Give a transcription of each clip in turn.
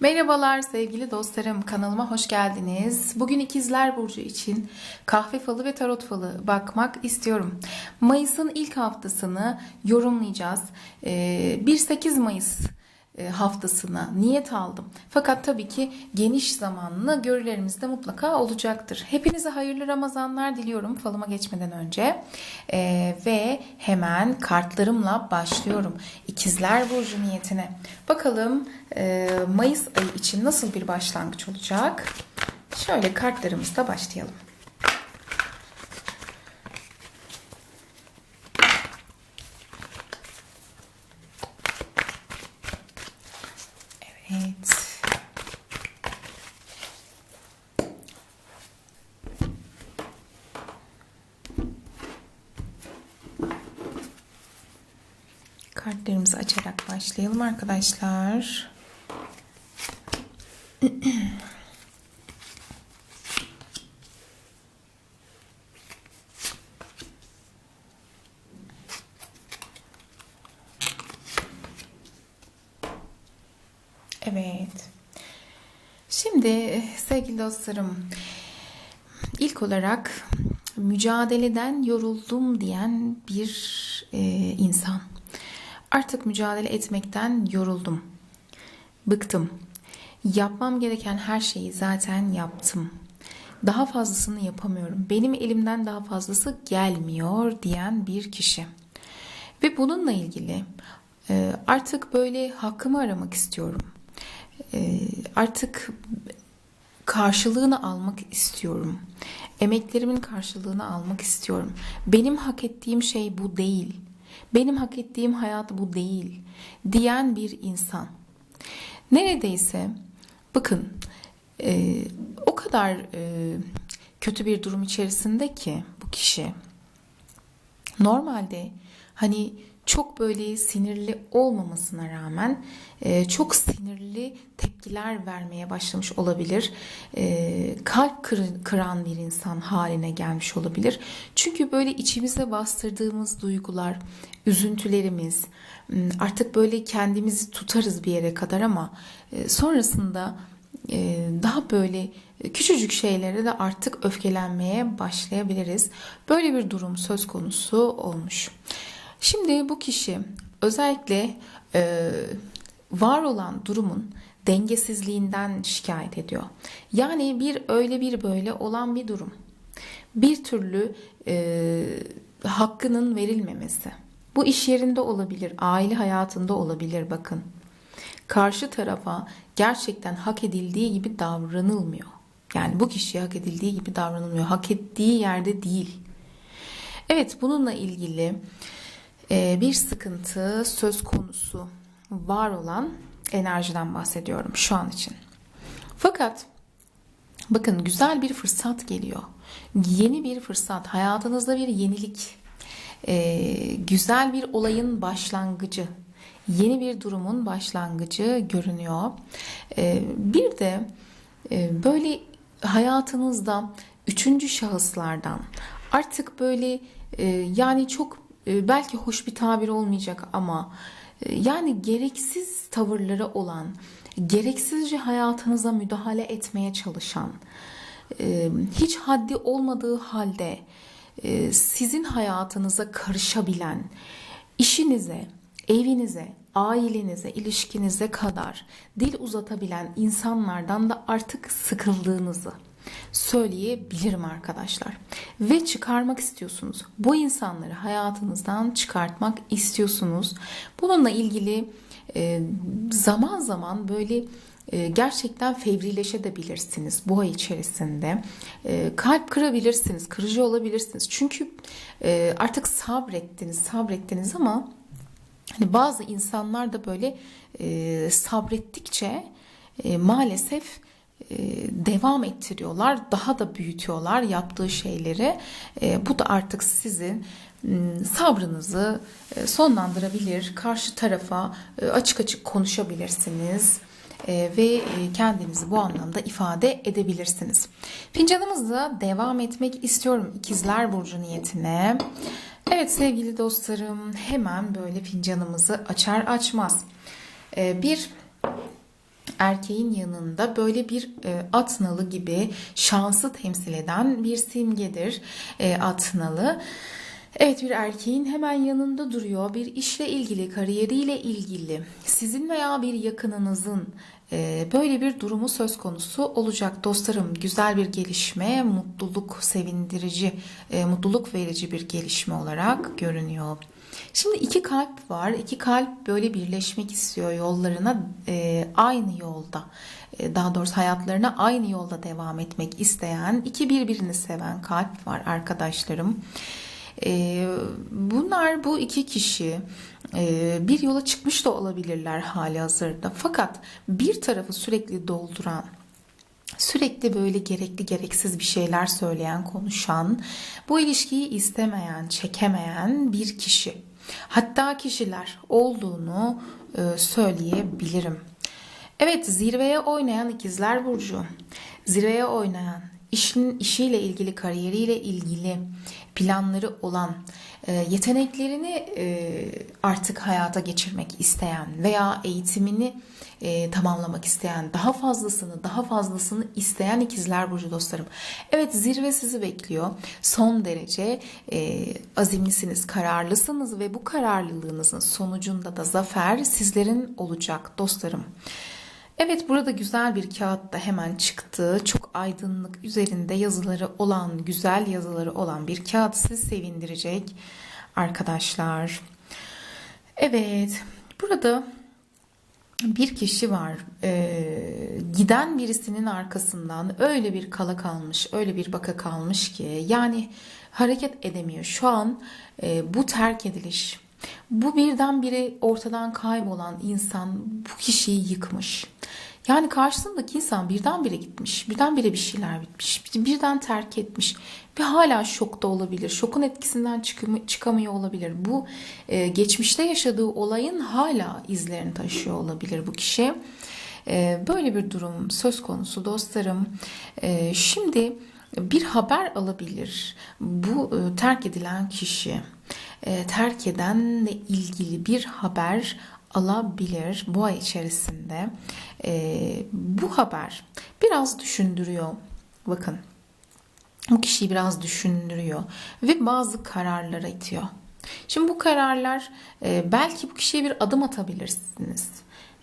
Merhabalar sevgili dostlarım kanalıma hoş geldiniz. Bugün ikizler burcu için kahve falı ve tarot falı bakmak istiyorum. Mayıs'ın ilk haftasını yorumlayacağız. Ee, 1-8 Mayıs e, haftasına niyet aldım. Fakat tabii ki geniş zamanlı görülerimiz de mutlaka olacaktır. Hepinize hayırlı Ramazanlar diliyorum falıma geçmeden önce. Ee, ve hemen kartlarımla başlıyorum. İkizler Burcu niyetine. Bakalım e, Mayıs ayı için nasıl bir başlangıç olacak? Şöyle kartlarımızla başlayalım. Evet. Kartlarımızı açarak başlayalım arkadaşlar. Evet. Şimdi sevgili dostlarım, ilk olarak mücadeleden yoruldum diyen bir e, insan. Artık mücadele etmekten yoruldum. Bıktım. Yapmam gereken her şeyi zaten yaptım. Daha fazlasını yapamıyorum. Benim elimden daha fazlası gelmiyor diyen bir kişi. Ve bununla ilgili e, artık böyle hakkımı aramak istiyorum. E, artık karşılığını almak istiyorum. Emeklerimin karşılığını almak istiyorum. Benim hak ettiğim şey bu değil. Benim hak ettiğim hayat bu değil diyen bir insan. Neredeyse bakın e, o kadar e, kötü bir durum içerisinde ki bu kişi normalde hani çok böyle sinirli olmamasına rağmen e, çok sinirli tepkiler vermeye başlamış olabilir. E, kalp kır, kıran bir insan haline gelmiş olabilir. Çünkü böyle içimize bastırdığımız duygular, üzüntülerimiz artık böyle kendimizi tutarız bir yere kadar ama e, sonrasında e, daha böyle küçücük şeylere de artık öfkelenmeye başlayabiliriz. Böyle bir durum söz konusu olmuş. Şimdi bu kişi özellikle e, var olan durumun dengesizliğinden şikayet ediyor. Yani bir öyle bir böyle olan bir durum. Bir türlü e, hakkının verilmemesi. Bu iş yerinde olabilir, aile hayatında olabilir bakın. Karşı tarafa gerçekten hak edildiği gibi davranılmıyor. Yani bu kişiye hak edildiği gibi davranılmıyor. Hak ettiği yerde değil. Evet bununla ilgili ee, bir sıkıntı söz konusu var olan enerjiden bahsediyorum şu an için. Fakat bakın güzel bir fırsat geliyor. Yeni bir fırsat, hayatınızda bir yenilik, ee, güzel bir olayın başlangıcı, yeni bir durumun başlangıcı görünüyor. Ee, bir de e, böyle hayatınızda üçüncü şahıslardan artık böyle e, yani çok ee, belki hoş bir tabir olmayacak ama e, yani gereksiz tavırları olan, gereksizce hayatınıza müdahale etmeye çalışan, e, hiç haddi olmadığı halde e, sizin hayatınıza karışabilen, işinize, evinize, ailenize, ilişkinize kadar dil uzatabilen insanlardan da artık sıkıldığınızı söyleyebilirim arkadaşlar. Ve çıkarmak istiyorsunuz. Bu insanları hayatınızdan çıkartmak istiyorsunuz. Bununla ilgili e, zaman zaman böyle e, gerçekten fevrileşebilirsiniz bu ay içerisinde. E, kalp kırabilirsiniz, kırıcı olabilirsiniz. Çünkü artık sabrettiniz, sabrettiniz ama hani bazı insanlar da böyle sabrettikçe maalesef devam ettiriyorlar, daha da büyütüyorlar yaptığı şeyleri. E, bu da artık sizin sabrınızı e, sonlandırabilir. Karşı tarafa açık açık konuşabilirsiniz ve kendinizi bu anlamda ifade edebilirsiniz. Fincanımızla devam etmek istiyorum ikizler burcu niyetine. Evet sevgili dostlarım hemen böyle fincanımızı açar açmaz bir erkeğin yanında böyle bir e, at nalı gibi şansı temsil eden bir simgedir e, at nalı. Evet bir erkeğin hemen yanında duruyor. Bir işle ilgili, kariyeriyle ilgili, sizin veya bir yakınınızın e, böyle bir durumu söz konusu olacak dostlarım. Güzel bir gelişme, mutluluk sevindirici, e, mutluluk verici bir gelişme olarak görünüyor. Şimdi iki kalp var. İki kalp böyle birleşmek istiyor yollarına e, aynı yolda. E, daha doğrusu hayatlarına aynı yolda devam etmek isteyen iki birbirini seven kalp var arkadaşlarım. E, bunlar bu iki kişi e, bir yola çıkmış da olabilirler hali hazırda. Fakat bir tarafı sürekli dolduran sürekli böyle gerekli gereksiz bir şeyler söyleyen, konuşan, bu ilişkiyi istemeyen, çekemeyen bir kişi. Hatta kişiler olduğunu e, söyleyebilirim. Evet, zirveye oynayan ikizler burcu. Zirveye oynayan, işin işiyle ilgili, kariyeriyle ilgili planları olan, e, yeteneklerini e, artık hayata geçirmek isteyen veya eğitimini e, tamamlamak isteyen, daha fazlasını, daha fazlasını isteyen ikizler burcu dostlarım. Evet zirve sizi bekliyor. Son derece e, azimlisiniz, kararlısınız ve bu kararlılığınızın sonucunda da zafer sizlerin olacak dostlarım. Evet burada güzel bir kağıt da hemen çıktı. Çok aydınlık üzerinde yazıları olan, güzel yazıları olan bir kağıt sizi sevindirecek arkadaşlar. Evet burada bir kişi var. Ee, giden birisinin arkasından öyle bir kala kalmış, öyle bir baka kalmış ki yani hareket edemiyor. Şu an e, bu terk ediliş, bu birdenbire ortadan kaybolan insan bu kişiyi yıkmış. Yani karşısındaki insan birdenbire gitmiş, birdenbire bir şeyler bitmiş, birden terk etmiş ve hala şokta olabilir. Şokun etkisinden çıkamıyor olabilir. Bu e, geçmişte yaşadığı olayın hala izlerini taşıyor olabilir bu kişi. E, böyle bir durum söz konusu dostlarım. E, şimdi bir haber alabilir. Bu e, terk edilen kişi e, terk edenle ilgili bir haber alabilir bu ay içerisinde. E, bu haber biraz düşündürüyor. Bakın bu kişiyi biraz düşündürüyor ve bazı kararlara itiyor. Şimdi bu kararlar e, belki bu kişiye bir adım atabilirsiniz.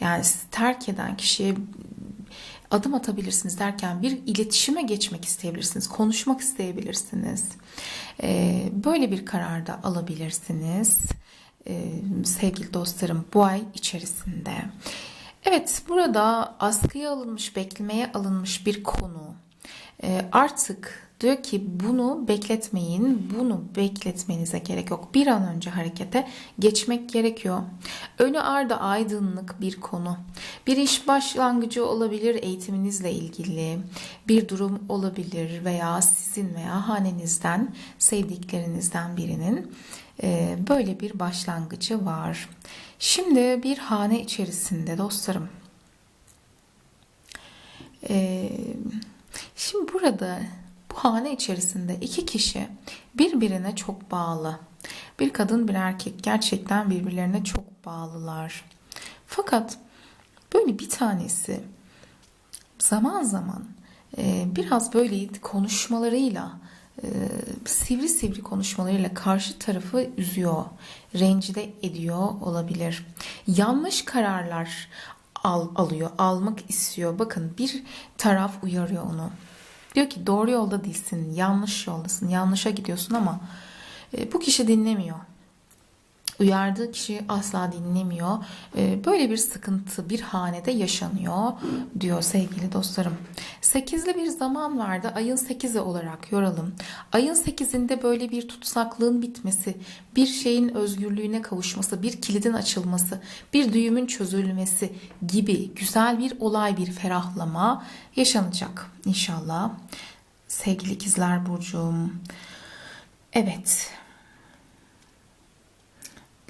Yani terk eden kişiye adım atabilirsiniz derken bir iletişime geçmek isteyebilirsiniz, konuşmak isteyebilirsiniz. E, böyle bir karar da alabilirsiniz sevgili dostlarım bu ay içerisinde. Evet burada askıya alınmış, beklemeye alınmış bir konu. Artık diyor ki bunu bekletmeyin, bunu bekletmenize gerek yok. Bir an önce harekete geçmek gerekiyor. Önü arda aydınlık bir konu. Bir iş başlangıcı olabilir eğitiminizle ilgili. Bir durum olabilir veya sizin veya hanenizden, sevdiklerinizden birinin e, böyle bir başlangıcı var. Şimdi bir hane içerisinde dostlarım. E, şimdi burada bu hane içerisinde iki kişi birbirine çok bağlı. Bir kadın bir erkek gerçekten birbirlerine çok bağlılar. Fakat böyle bir tanesi zaman zaman e, biraz böyle konuşmalarıyla e, sivri sivri konuşmalarıyla karşı tarafı üzüyor, rencide ediyor olabilir. Yanlış kararlar al, alıyor, almak istiyor. Bakın bir taraf uyarıyor onu. Diyor ki doğru yolda değilsin, yanlış yoldasın, yanlışa gidiyorsun ama e, bu kişi dinlemiyor uyardığı kişi asla dinlemiyor. Ee, böyle bir sıkıntı bir hanede yaşanıyor diyor sevgili dostlarım. Sekizli bir zaman vardı. Ayın sekizi olarak yoralım. Ayın sekizinde böyle bir tutsaklığın bitmesi, bir şeyin özgürlüğüne kavuşması, bir kilidin açılması, bir düğümün çözülmesi gibi güzel bir olay, bir ferahlama yaşanacak inşallah. Sevgili ikizler burcum. Evet.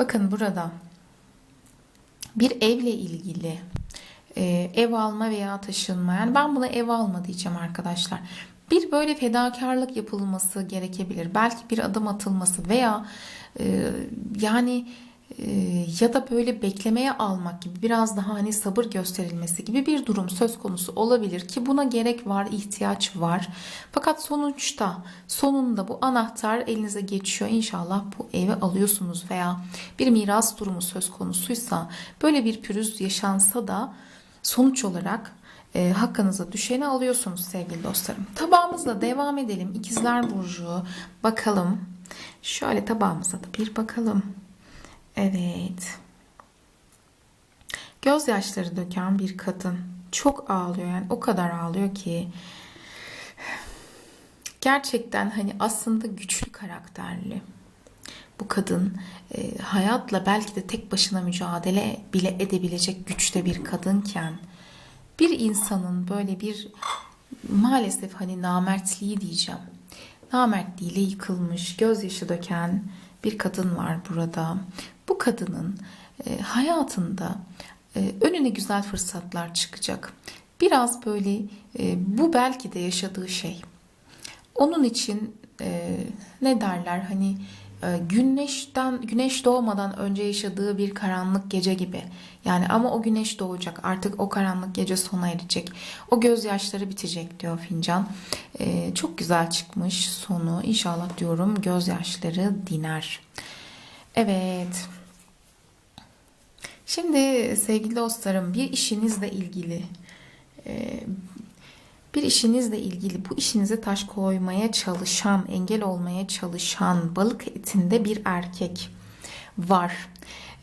Bakın burada bir evle ilgili e, ev alma veya taşınma yani ben buna ev alma diyeceğim arkadaşlar. Bir böyle fedakarlık yapılması gerekebilir. Belki bir adım atılması veya e, yani ya da böyle beklemeye almak gibi biraz daha hani sabır gösterilmesi gibi bir durum söz konusu olabilir ki buna gerek var, ihtiyaç var. Fakat sonuçta sonunda bu anahtar elinize geçiyor. İnşallah bu evi alıyorsunuz veya bir miras durumu söz konusuysa böyle bir pürüz yaşansa da sonuç olarak e, hakkınıza düşeni alıyorsunuz sevgili dostlarım. Tabağımızla devam edelim. İkizler Burcu bakalım. Şöyle tabağımıza da bir bakalım. Evet. Gözyaşları döken bir kadın. Çok ağlıyor yani o kadar ağlıyor ki gerçekten hani aslında güçlü karakterli. Bu kadın e, hayatla belki de tek başına mücadele bile edebilecek güçte bir kadınken bir insanın böyle bir maalesef hani namertliği diyeceğim. Namertliğiyle yıkılmış, gözyaşı döken bir kadın var burada. Bu kadının e, hayatında e, önüne güzel fırsatlar çıkacak. Biraz böyle e, bu belki de yaşadığı şey. Onun için ne derler hani güneşten güneş doğmadan önce yaşadığı bir karanlık gece gibi. Yani ama o güneş doğacak. Artık o karanlık gece sona erecek. O gözyaşları bitecek diyor fincan. E, çok güzel çıkmış sonu. İnşallah diyorum gözyaşları diner. Evet. Şimdi sevgili dostlarım bir işinizle ilgili e, bir işinizle ilgili bu işinize taş koymaya çalışan, engel olmaya çalışan balık etinde bir erkek var.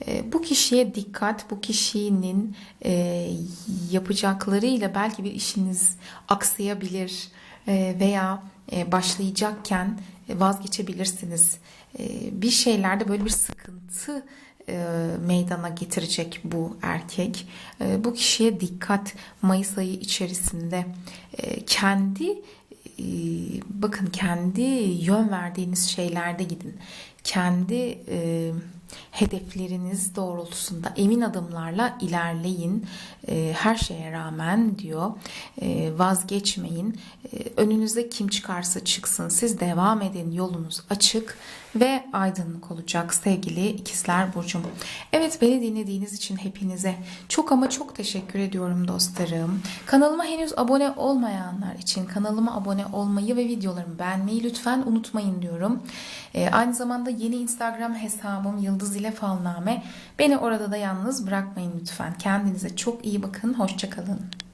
E, Bu kişiye dikkat, bu kişinin e, yapacaklarıyla belki bir işiniz aksayabilir veya başlayacakken vazgeçebilirsiniz. Bir şeylerde böyle bir sıkıntı meydana getirecek bu erkek. E, Bu kişiye dikkat Mayıs ayı içerisinde e, kendi e, bakın kendi yön verdiğiniz şeylerde gidin. Kendi e, hedefleriniz doğrultusunda emin adımlarla ilerleyin. E, her şeye rağmen diyor e, vazgeçmeyin. E, önünüze kim çıkarsa çıksın siz devam edin yolunuz açık ve aydınlık olacak sevgili ikizler burcum. Evet beni dinlediğiniz için hepinize çok ama çok teşekkür ediyorum dostlarım. Kanalıma henüz abone olmayanlar için kanalıma abone olmayı ve videolarımı beğenmeyi lütfen unutmayın diyorum. Ee, aynı zamanda yeni Instagram hesabım Yıldız ile Falname. Beni orada da yalnız bırakmayın lütfen. Kendinize çok iyi bakın. Hoşçakalın.